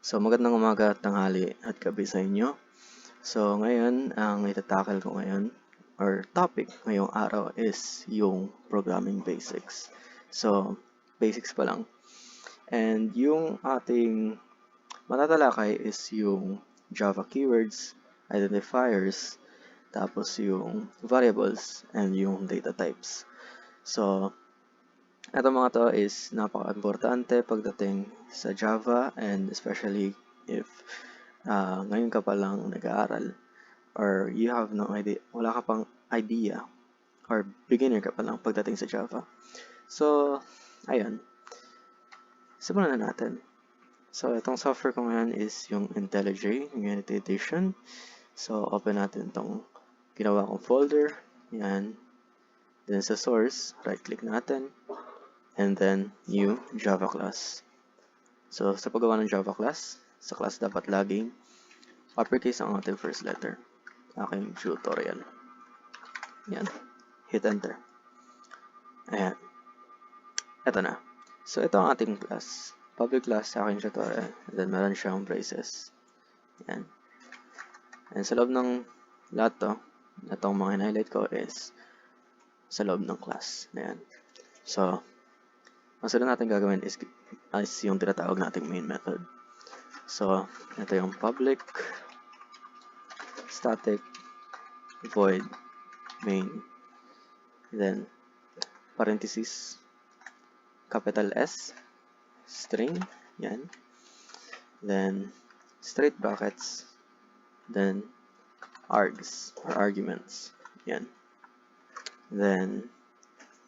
So, magandang umaga at tanghali at gabi sa inyo. So, ngayon, ang itatakal ko ngayon, or topic ngayong araw is yung programming basics. So, basics pa lang. And yung ating matatalakay is yung Java keywords, identifiers, tapos yung variables, and yung data types. So, ito mga to is napaka-importante pagdating sa Java and especially if uh, ngayon ka pa lang nag-aaral or you have no idea, wala ka pang idea or beginner ka pa lang pagdating sa Java. So, ayun. Simulan na natin. So, itong software ko ngayon is yung IntelliJ Unity Edition. So, open natin itong ginawa kong folder. Yan. Then sa source, right-click natin and then new Java class. So, sa paggawa ng Java class, sa class dapat laging uppercase ang ating first letter. Aking tutorial. Yan. Hit enter. Ayan. Ito na. So, ito ang ating class. Public class sa aking tutorial. And then, meron siyang braces. Yan. And sa loob ng lahat to, itong mga highlight ko is sa loob ng class. Ayan. So, ang sunod natin gagawin is, is yung tinatawag nating main method. So, ito yung public static void main. Then parenthesis capital S string yan. Then straight brackets. Then args or arguments yan. Then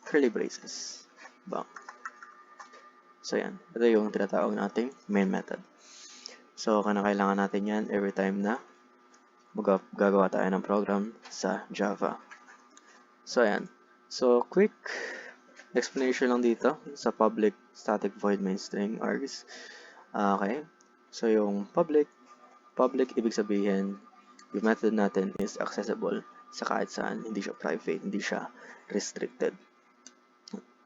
curly braces bang So, yan. Ito yung tinatawag nating main method. So, kailangan natin yan every time na gagawa tayo ng program sa Java. So, yan. So, quick explanation lang dito sa public static void main string args. Okay. So, yung public, public ibig sabihin, yung method natin is accessible sa kahit saan. Hindi siya private, hindi siya restricted.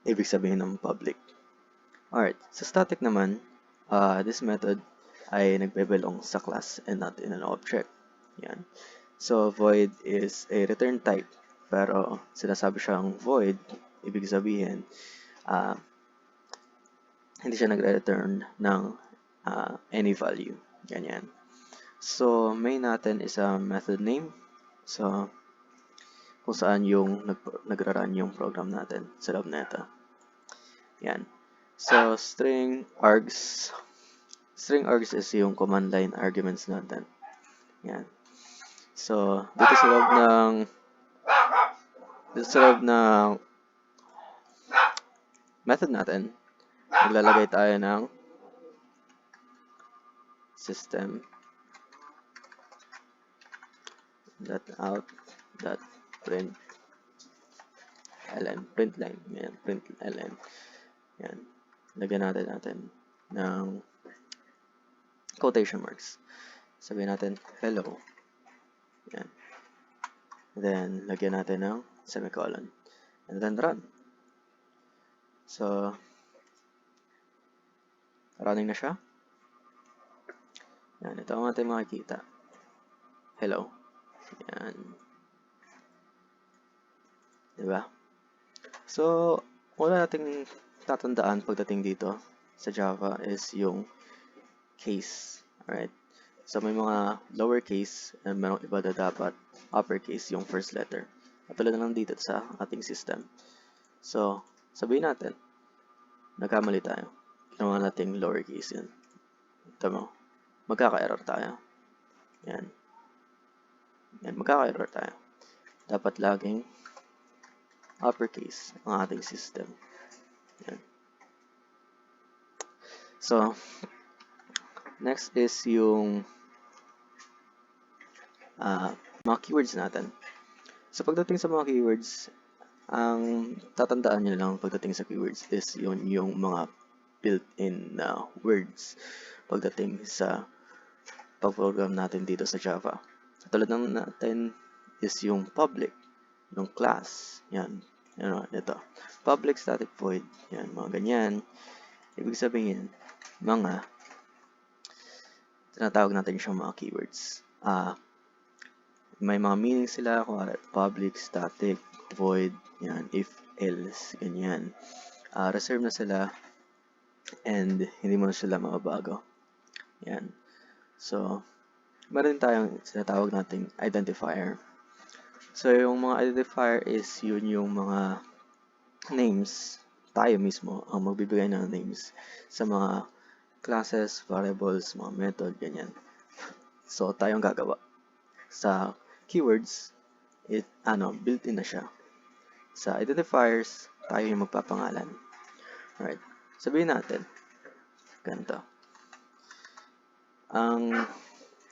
Ibig sabihin ng public. Alright, sa static naman, uh, this method ay nagbebelong sa class and not in an object. Yan. So, void is a return type. Pero, sinasabi siyang void, ibig sabihin, uh, hindi siya nagre-return ng uh, any value. Ganyan. So, main natin is a method name. So, kung saan yung nag nagra-run yung program natin sa loob na ito. Yan. So, string args. String args is yung command line arguments natin. Yan. So, dito sa loob ng dito sa loob ng method natin, maglalagay tayo ng system dot out dot print ln print line yan print ln yan lagyan natin natin ng quotation marks. Sabihin natin, hello. Yan. Then, lagyan natin ng semicolon. And then, run. So, running na siya. Yan, ito ang ating makikita. Hello. Yan. Diba? So, wala nating tatandaan pagdating dito sa Java is yung case. Alright? So, may mga lower case and merong iba na dapat uppercase yung first letter. At tulad na lang dito sa ating system. So, sabihin natin, nagkamali tayo. Ginawa natin lower case yun. Ito mo, magkaka-error tayo. Yan. Yan, magkaka-error tayo. Dapat laging uppercase ang ating system. Yan. So, next is yung uh, mga keywords natin. So, pagdating sa mga keywords, ang tatandaan nyo lang pagdating sa keywords is yun yung mga built-in na uh, words pagdating sa pag-program natin dito sa Java. Tulad ng natin is yung public, yung class, yan, ano, ito. Public static void. Yan, mga ganyan. Ibig sabihin, mga tinatawag natin siyang mga keywords. Ah, may mga meaning sila, kung public, static, void, yan, if, else, ganyan. Ah, reserve na sila and hindi mo na sila mababago. Yan. So, meron tayong sinatawag nating identifier. So, yung mga identifier is yun yung mga names, tayo mismo ang magbibigay ng names sa mga classes, variables, mga method, ganyan. So, tayong gagawa. Sa keywords, it, ano, built-in na siya. Sa identifiers, tayo yung magpapangalan. Alright. Sabihin natin, ganito. Ang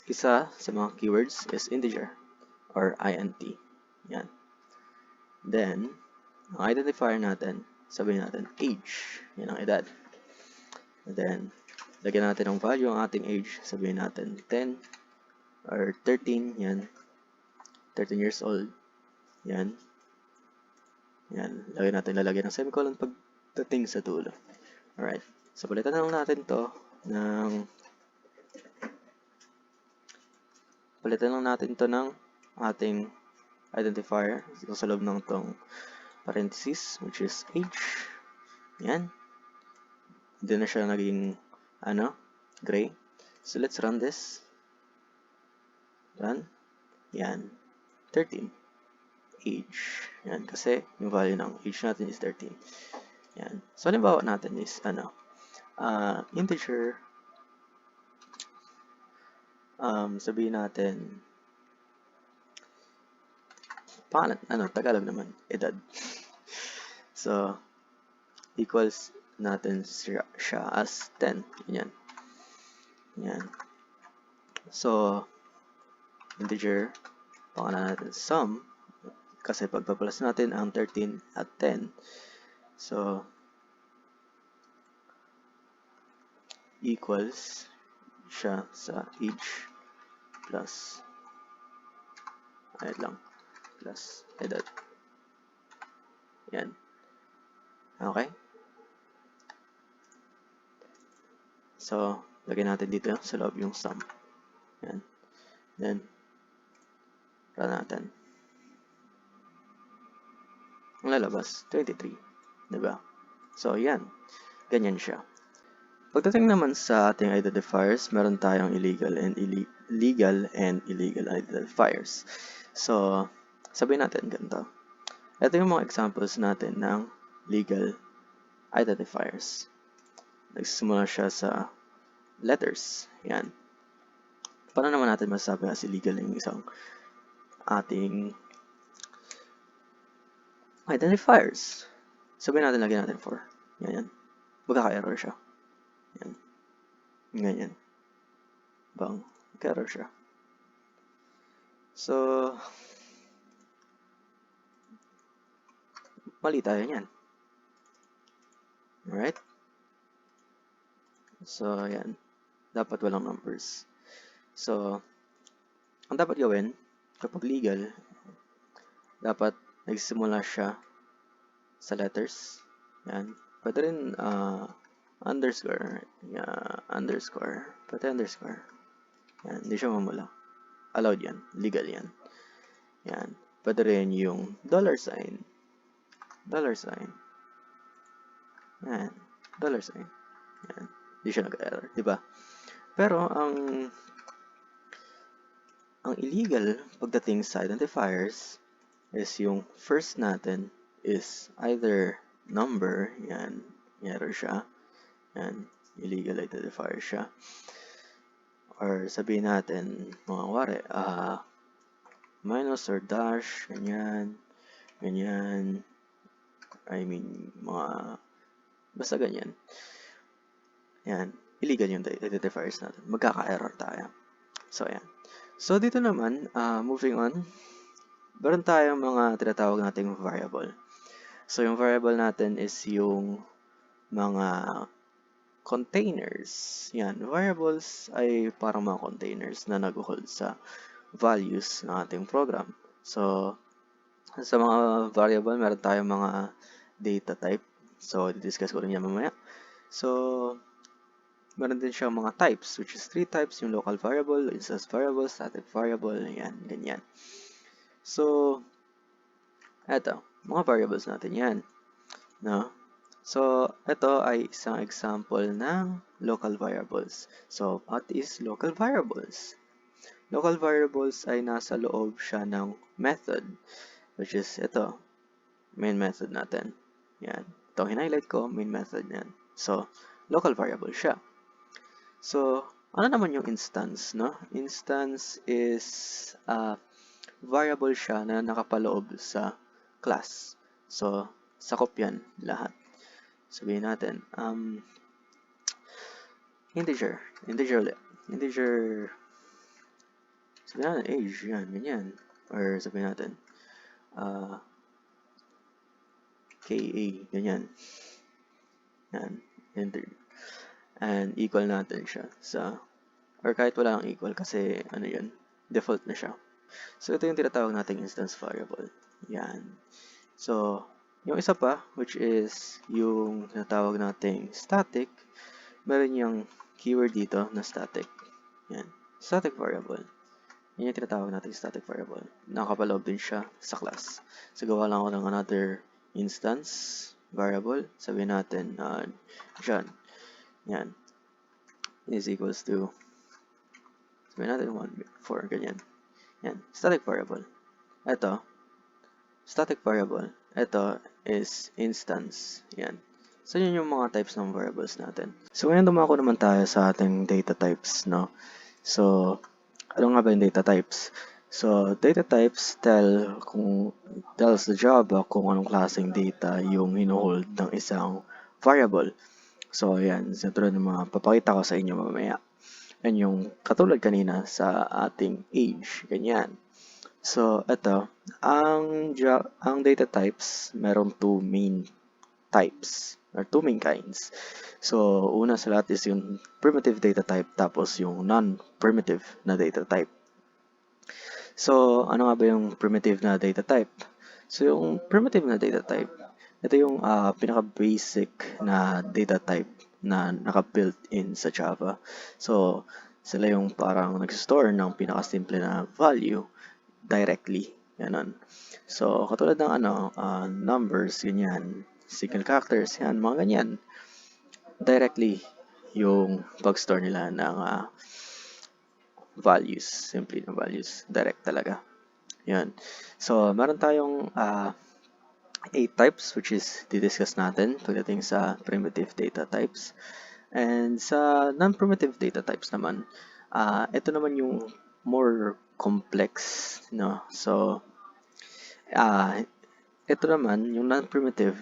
isa sa mga keywords is integer or int. Yan. Then, ang identifier natin, sabihin natin age. Yan ang edad. And then, lagyan natin ng value ang ating age. Sabihin natin 10 or 13. Yan. 13 years old. Yan. Yan. Lagyan natin, lalagyan ng semicolon pagdating sa dulo. Alright. So, palitan na lang natin to ng palitan lang natin to ng ating identifier sa loob ng tong parenthesis which is age. Yan. Hindi na siya naging ano, gray. So let's run this. Run. Yan. 13. Age. Yan. Kasi yung value ng age natin is 13. Yan. So halimbawa natin is ano, uh, integer um, sabihin natin pangalan, ano, Tagalog naman, edad. so, equals natin siya, as 10. Yan. Yan. So, integer, pangalan natin sum, kasi pagpapalas natin ang 13 at 10. So, equals siya sa age plus ayun lang plus edad. Yan. Okay? So, lagyan natin dito sa loob yung sum. Yan. Then, run natin. Ang lalabas, 23. Diba? So, yan. Ganyan siya. Pagdating naman sa ating identifiers, meron tayong illegal and illegal and illegal identifiers. So, Sabihin natin ganito. Ito yung mga examples natin ng legal identifiers. Nagsisimula siya sa letters. Yan. Paano naman natin masasabi kasi legal yung isang ating identifiers? Sabihin natin, lagyan natin for. Yan yan. Magkaka-error siya. Yan. Ganyan. Bang. Magka-error siya. So, Mali tayo niyan. Alright? So, ayan. Dapat walang numbers. So, ang dapat gawin, kapag legal, dapat nagsimula siya sa letters. Yan. Pwede rin uh, underscore. Yeah, underscore. Pwede underscore. Yan. Hindi siya mamula. Allowed yan. Legal yan. Yan. Pwede rin yung dollar sign dollar sign. Yan. Dollar sign. Yan. Hindi siya nag-error. di ba? Pero, ang ang illegal pagdating sa identifiers is yung first natin is either number, yan, error siya. Yan, illegal identifier siya. Or sabihin natin, mga wari, uh, minus or dash, ganyan, ganyan, I mean, mga, basta ganyan. Yan, illegal yung identifiers natin. Magkaka-error tayo. So, yan. So, dito naman, uh, moving on, meron tayong mga tinatawag nating variable. So, yung variable natin is yung mga containers. Yan, variables ay parang mga containers na nag-hold sa values ng ating program. So, sa mga variable, meron tayong mga data type. So, discuss ko rin yan mamaya. So, meron din siya mga types, which is three types, yung local variable, instance variable, static variable, yan, ganyan. So, eto, mga variables natin yan. No? So, ito ay isang example ng local variables. So, what is local variables? Local variables ay nasa loob siya ng method, which is ito, main method natin. Yan. Ito, highlight ko, main method yan. So, local variable siya. So, ano naman yung instance, no? Instance is uh, variable siya na nakapaloob sa class. So, sakop yan lahat. Sabihin natin, um, integer, integer. Integer, sabihin natin age, yan, ganyan. Or sabihin natin, uh, ka, ganyan. Yan, enter. And equal natin siya sa, or kahit wala ang equal kasi ano yun, default na siya. So ito yung tinatawag nating instance variable. Yan. So, yung isa pa, which is yung tinatawag nating static, meron yung keyword dito na static. Yan. Static variable. Yan yung tinatawag nating static variable. Nakapaloob din siya sa class. So, gawa lang ako ng another instance variable. Sabihin natin, uh, John. Yan. Is equals to, sabihin natin 1, 4, ganyan. Yan. Static variable. Ito, static variable. Ito is instance. Yan. So, yun yung mga types ng variables natin. So, ngayon dumako naman tayo sa ating data types, no? So, ano nga ba yung data types? So, data types tell kung tells the Java kung anong klaseng data yung hinuhold ng isang variable. So, ayan, sa tulad ng mga papakita ko sa inyo mamaya. Yan yung katulad kanina sa ating age, ganyan. So, ito, ang, ang data types, meron two main types, or two main kinds. So, una sa lahat is yung primitive data type, tapos yung non-primitive na data type. So, ano nga ba yung primitive na data type? So, yung primitive na data type, ito yung uh, pinaka-basic na data type na naka-built in sa Java. So, sila yung parang nag-store ng pinaka-simple na value directly. Ganon. So, katulad ng ano, uh, numbers, ganyan, single characters, yan, mga ganyan. Directly yung pag-store nila ng uh, values, simply na values, direct talaga. Yan. So, meron tayong uh, eight types which is didiscuss natin pagdating sa primitive data types. And sa non-primitive data types naman, uh, ito naman yung more complex, no? So, uh, ito naman, yung non-primitive,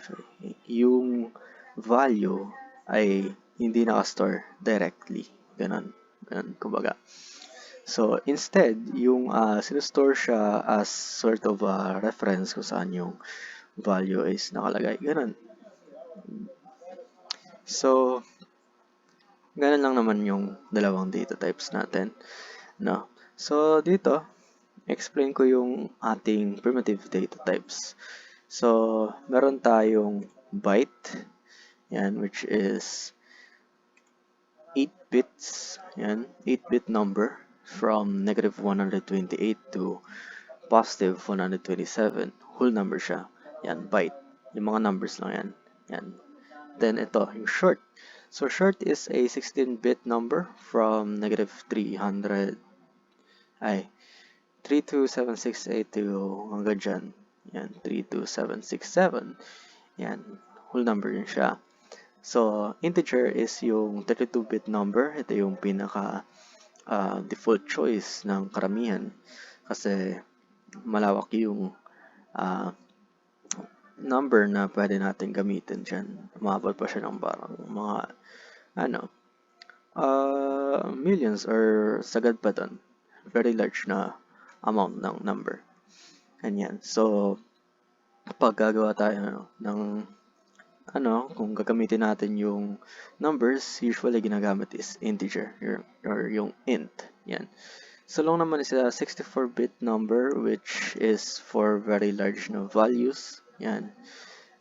yung value ay hindi nakastore directly. Ganon. Ganon, kumbaga. So, instead, yung uh, sinustore siya as sort of a reference kung saan yung value is nakalagay. Ganun. So, ganun lang naman yung dalawang data types natin. No? So, dito, explain ko yung ating primitive data types. So, meron tayong byte, yan, which is 8 bits, yan, 8-bit number from negative 128 to positive 127. Whole number siya. Yan, byte. Yung mga numbers lang yan. Yan. Then ito, yung short. So short is a 16-bit number from negative 300 ay 32768 to hanggang dyan. Yan, 32767. Yan, whole number yun siya. So, integer is yung 32-bit number. Ito yung pinaka uh, default choice ng karamihan kasi malawak yung uh, number na pwede natin gamitin dyan. Umabot pa siya ng parang mga ano uh, millions or sagad pa doon. Very large na amount ng number. Ganyan. So, kapag gagawa tayo ng ano, kung gagamitin natin yung numbers, usually ginagamit is integer or yung int. Yan. So long naman is a 64-bit number which is for very large no values. Yan.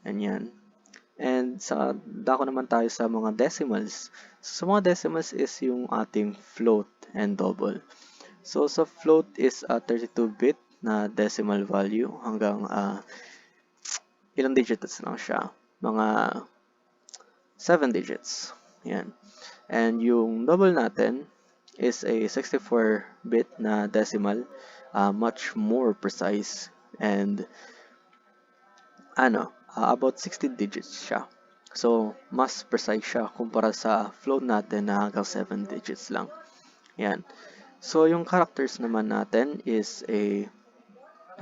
And yan. And sa dako naman tayo sa mga decimals. So, sa mga decimals is yung ating float and double. So sa float is a 32-bit na decimal value hanggang uh, ilang digits lang siya. Mga 7 digits. Yan. And yung double natin is a 64-bit na decimal, uh, much more precise and ano, uh, about 60 digits siya. So, mas precise siya kumpara sa float natin na hanggang 7 digits lang. Yan. So, yung characters naman natin is a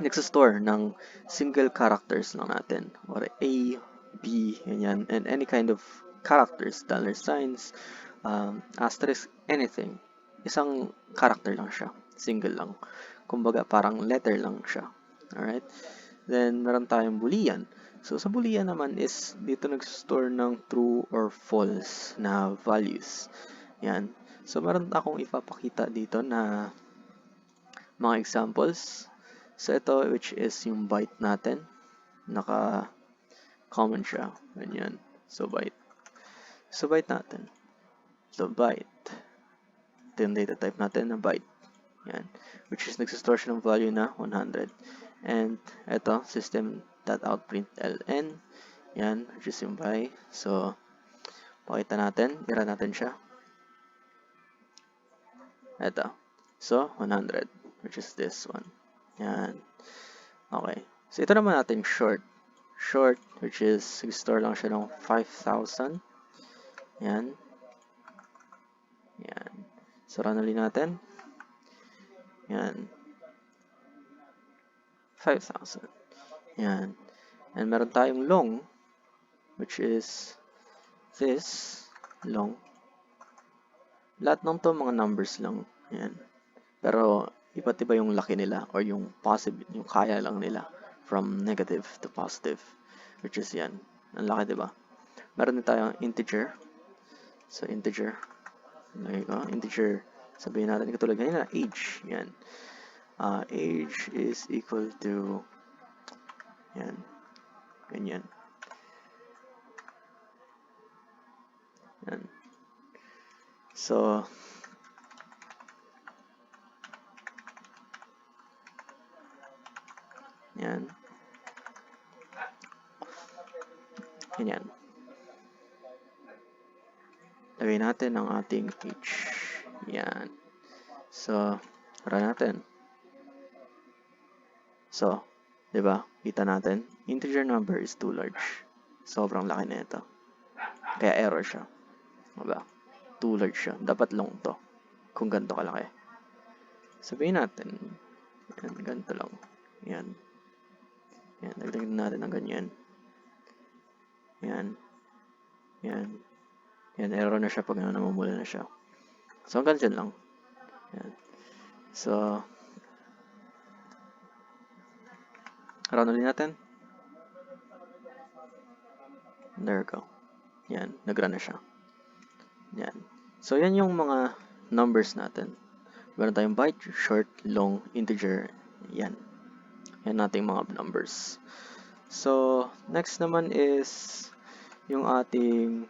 nagsistore ng single characters lang natin. Or A, B, yan, and any kind of characters, dollar signs, um, asterisk, anything. Isang character lang siya. Single lang. Kumbaga, parang letter lang siya. Alright? Then, meron tayong boolean. So, sa boolean naman is dito nag-store ng true or false na values. Yan. So, meron akong ipapakita dito na mga examples. So, ito which is yung byte natin. Naka-common siya. Ganyan. So, byte. So, byte natin. So, byte. Ito yung data type natin na byte. Yan. Which is nagsistore ng value na 100. And, ito, system.outprintln. Yan, which is yung by. So, pakita natin. Ira natin siya. Ito. So, 100, which is this one. Yan. Okay. So, ito naman natin short. Short, which is, store lang siya ng 5,000. Yan. Yan. Run ulit natin. Yan. 5,000. Yan. And meron tayong long, which is this long. Lahat ng to mga numbers lang. Yan. Pero iba't iba yung laki nila or yung possible, yung kaya lang nila from negative to positive. Which is yan. Ang laki, di ba? Meron din tayong integer. So, integer. Lagay ko, integer. Sabihin natin, katulad ganyan na, age. Yan. Uh, age is equal to yan. Ganyan. Yan. So, yan. Ganyan. Lagay natin ang ating page. Yan. So, run natin. So, 'di ba? Kita natin, integer number is too large. Sobrang laki na ito. Kaya error siya. 'Di ba? too large siya. Dapat long to. Kung ganito kalaki. Sabihin natin, yan, ganito lang. Yan. Yan, dagdagan natin ng ganyan. Yan. Yan. Yan, error na siya pag ano, namumula na siya. So, hanggang dyan lang. Yan. So, round ulit natin. There we go. Yan, nag-run na siya. Yan. So, yan yung mga numbers natin. Meron tayong byte, short, long, integer. Yan. Yan nating mga numbers. So, next naman is yung ating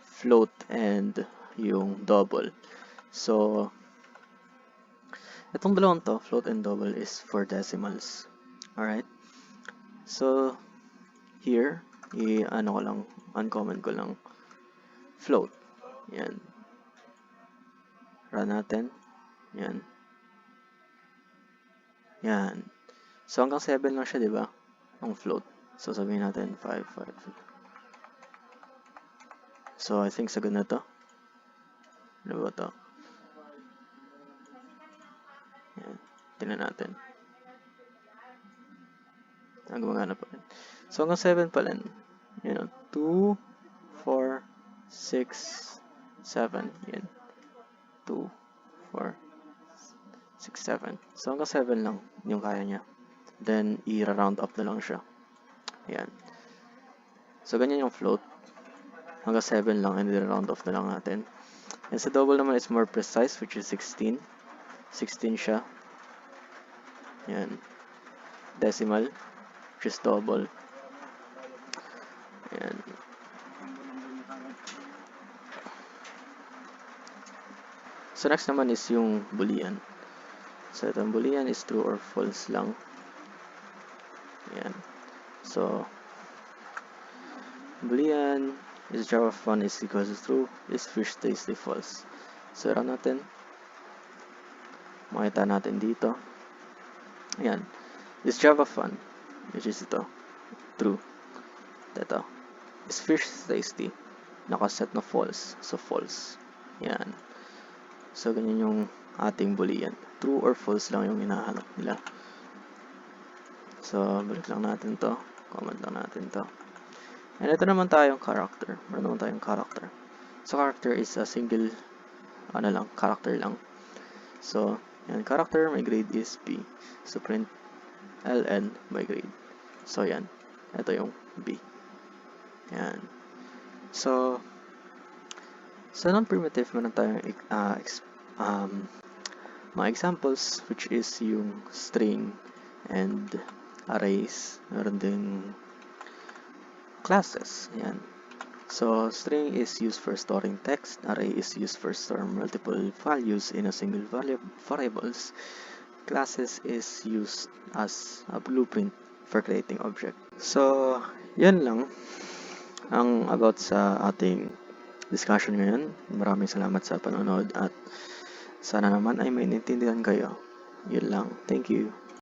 float and yung double. So, itong dalawang to, float and double, is for decimals. Alright? So, here, i-ano ko lang, uncommon ko lang float. Yan. Run natin. Yan. Yan. So, hanggang 7 lang siya, di ba? Ang float. So, sabihin natin 5, 5. So, I think sagot na to. Ano ba to? Yan. Tingnan natin. Ah, gumagana pa rin. So, hanggang 7 pa rin. You know, 2, 4, 6, 7. Yan. 2, 4, 6, 7. So, hanggang 7 lang yung kaya niya. Then, i-round up na lang siya. Yan. So, ganyan yung float. Hanggang 7 lang and i-round off na lang natin. And sa double naman, it's more precise, which is 16. 16 siya. Yan. Decimal, which is double. Yan. So next naman is yung boolean. So itong boolean is true or false lang. Yan. So boolean is Java fun is equals to true is fish tasty false. So run natin. Makita natin dito. Yan. Is Java fun which is ito. True. Ito. Is fish tasty. Nakaset na false. So false. Yan. So, ganyan yung ating boolean. True or false lang yung hinahanap nila. So, balik lang natin to. Comment lang natin to. And ito naman tayong character. Meron naman tayong character. So, character is a single, ano lang, character lang. So, yan, character, my grade is B. So, print ln my grade. So, yan. Ito yung B. Yan. So, sa non-primitive, meron tayong uh, um, mga examples, which is yung string and arrays. Meron din classes. Yan. So, string is used for storing text. Array is used for storing multiple values in a single value variables. Classes is used as a blueprint for creating object. So, yan lang ang about sa ating discussion ngayon. Maraming salamat sa panonood at sana naman ay maintindihan kayo. Yun lang. Thank you.